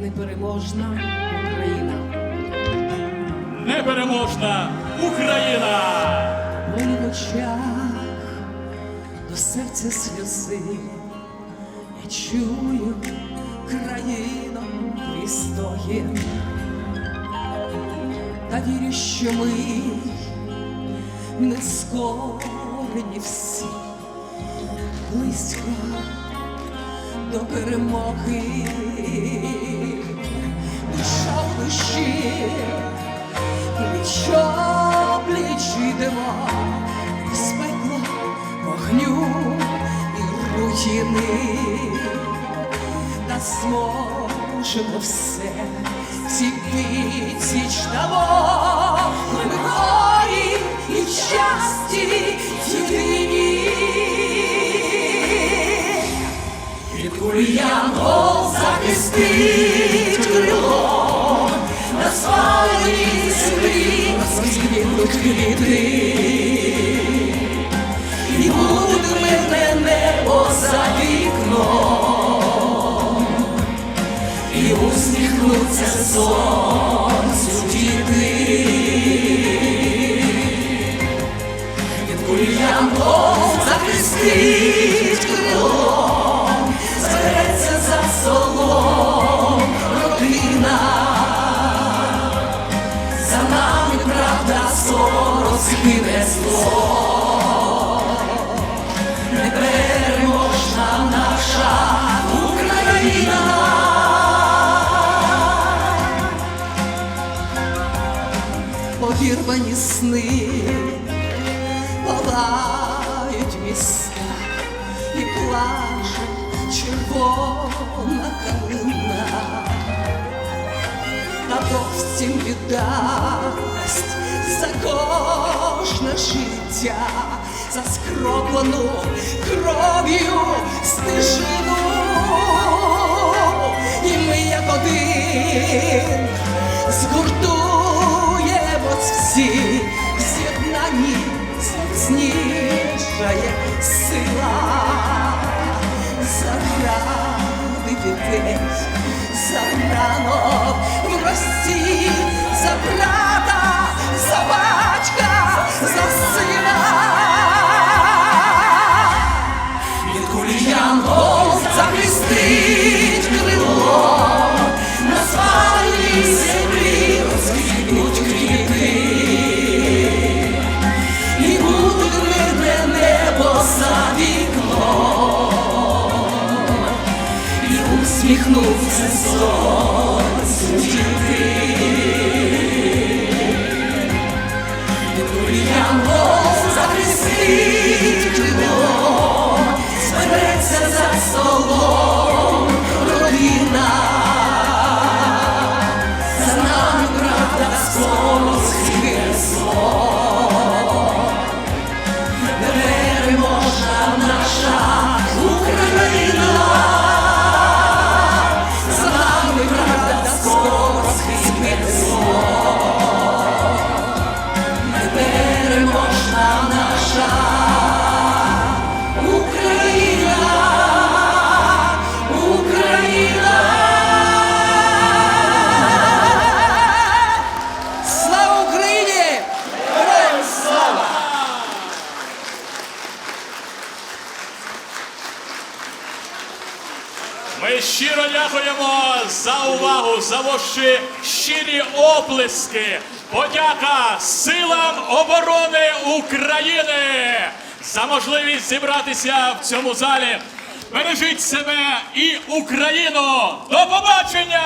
непереможна Україна. Непереможна Україна! Болі в очах, до серця сльози, я чую країно твій. Та вірю, що ми не скорені всі близько до перемоги. Душа в душі пліч пліч ідемо з пекла вогню і руїни, та зможемо все ці відсіч дамо ми горі і щасті єдині. Захистить крило на спаленій землі розквітнуть квіти. І буде мирне небо за вікном, і усміхнуться сонцю зло. Непереможна наша Україна. Обірвані сни палають міста і плаже червона калина та повстім віддасть за кожне життя, за скроплену кров'ю стежину. І ми, як один, згуртуємось всі, в з'єднанні зміцнішає сила заради дітей, за усміхнуться сонцю діти. я кульянгол захистить щиро дякуємо за увагу, за ваші щирі оплески. Подяка силам оборони України за можливість зібратися в цьому залі. Бережіть себе і Україну. До побачення!